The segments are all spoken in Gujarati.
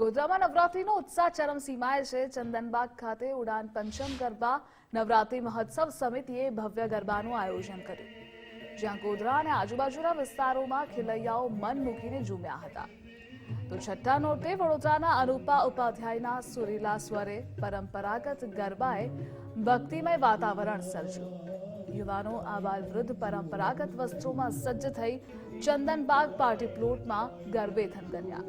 ગોધરામાં નવરાત્રીનો ઉત્સાહ ચરમસીમાએ છે. ચંદનબાગ ખાતે ઉડાન પંચમ ગરબા નવરાત્રી મહોત્સવ સમિતિએ ભવ્ય ગરબાનું આયોજન કર્યું. જ્યાં ગોધરા અને આજુબાજુના વિસ્તારોમાં ખેલૈયાઓ મન મૂકીને ઝૂમ્યા હતા. તો છઠ્ઠા નોરતે વડોદરાના અનુપા ઉપાધ્યાયના સુરીલા સ્વરે પરંપરાગત ગરબાએ ભક્તિમય વાતાવરણ સર્જ્યું. યુવાનો આબાલ વૃદ્ધ પરંપરાગત વસ્ત્રોમાં સજ્જ થઈ ચંદનબાગ પાર્ટી પ્લોટમાં ગરબે થનગન્યા.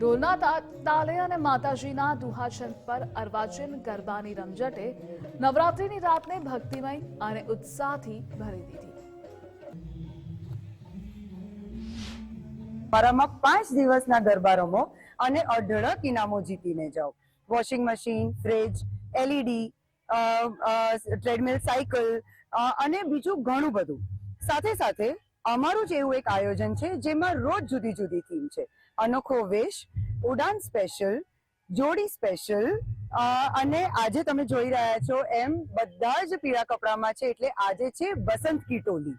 ઢોલના તાલે અને માતાજીના દુહાચન પર અર્વાચીન ગરબાની રમઝટે નવરાત્રીની રાતને ભક્તિમય અને ઉત્સાહથી ભરી દીધી. મારામાં પાંચ દિવસના ગરબા રમો અને અઢળક ઇનામો જીતીને જાઓ. Washing machine, fridge, LED treadmill, cycle અને બીજું ઘણું બધું. સાથે સાથે અમારું જ એવું એક આયોજન છે, જેમાં રોજ જુદી જુદી થીમ છે. અનોખો વેશ, ઉડાન સ્પેશિયલ જોડી સ્પેશિયલ અને આજે તમે જોઈ રહ્યા છો એમ બધા જ પીળા કપડામાં છે, એટલે આજે છે બસંત કી ટોલી.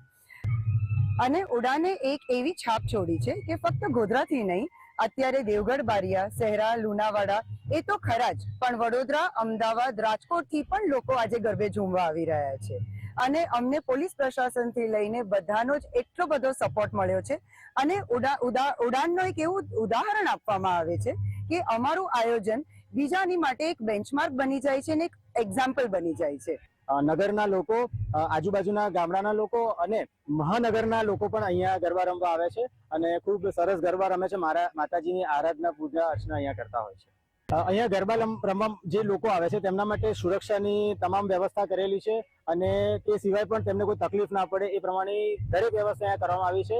અને ઉડાને એક એવી છાપ છોડી છે કે ફક્ત ગોધરાથી નહીં અત્યારે દેવગઢ, બારિયા, સહેરા, લુણાવાડા, એ તો ખરા જ, પણ વડોદરા, અમદાવાદ, રાજકોટથી પણ લોકો આજે ગરબે ઝૂમવા આવી રહ્યા છે. અને અમને પોલીસ પ્રશાસનથી લઈને બધાનો જ એટલો બધો સપોર્ટ મળ્યો છે. અને ઉડા ઉડા, ઉડાનનો એક એવું ઉદાહરણ આપવામાં આવે છે કે અમારું આયોજન બીજાની માટે એક બેન્ચમાર્ક બની જાય છે અને એક એક્ઝામ્પલ બની જાય છે. નગરના લોકો આજુબાજુના ગામડાના લોકો અને મહાનગરના લોકો પણ અહીંયા ગરબા રમવા આવે છે અને ખૂબ સરસ ગરબા રમે છે. મારા, માતાજીની આરાધના, પૂજા, અર્ચના અહીંયા કરતા હોય છે. અહીંયા ગરબા રમવા જે લોકો આવે છે તેમના માટે સુરક્ષાની તમામ વ્યવસ્થા કરેલી છે અને તે સિવાય પણ તેમને કોઈ તકલીફ ના પડે એ પ્રમાણે દરેક વ્યવસ્થા અહીંયા કરવામાં આવી છે.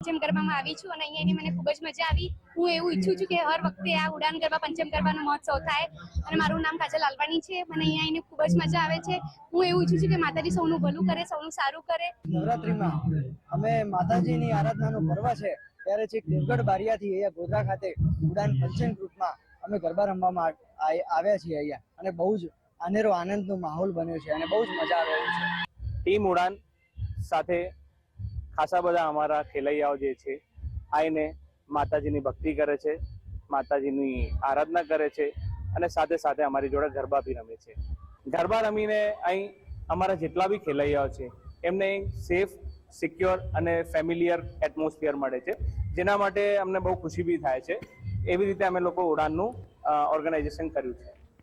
પંચમ ગરબામાં આવી છું અને અહીંયાની મને ખૂબ જ મજા આવી. હું એવું ઈચ્છું છું કે હર વખતે આ ઉડાન ગરબા પંચમ ગરબાનો મહોત્સવ થાય અને મારું નામ કાજલ લાલવાણી છે. મને અહીંયા આવીને ખૂબ જ મજા આવે છે. હું એવું ઈચ્છું છું કે માતાજી સૌનું ભલું કરે સૌનું સારું કરે. નવરાત્રીમાં અમે માતાજીની આરાધનાનો પર્વ છે. ત્યારે છેક દેવગઢ બારિયાથી અહીંયા ગોધરા ખાતે ઉડાન પંચમ ગ્રુપમાં અમે ગરબા રમવામાં આવ્યા છીએ અહીંયા. અને બહુ જ અનેરો આનંદનો માહોલ બન્યો છે અને બહુ જ મજા આવે છે. ટીમ ઉડાન સાથે ખાસા બધા અમારા ખેલૈયાઓ જે છે આવીને માતાજીની ભક્તિ કરે છે, માતાજીની આરાધના કરે છે અને સાથે સાથે અમારી જોડે ગરબા બી રમે છે. ગરબા રમીને અહીં અમારા જેટલા બી ખેલૈયાઓ છે, એમને સેફ, સિક્યોર અને ફેમિલિયર એટમોસ્ફિયર મળે છે, જેના માટે અમને બહુ ખુશી બી થાય છે. એવી રીતે અમે લોકો ઉડાનનું ઓર્ગેનાઇઝેશન કર્યું છે.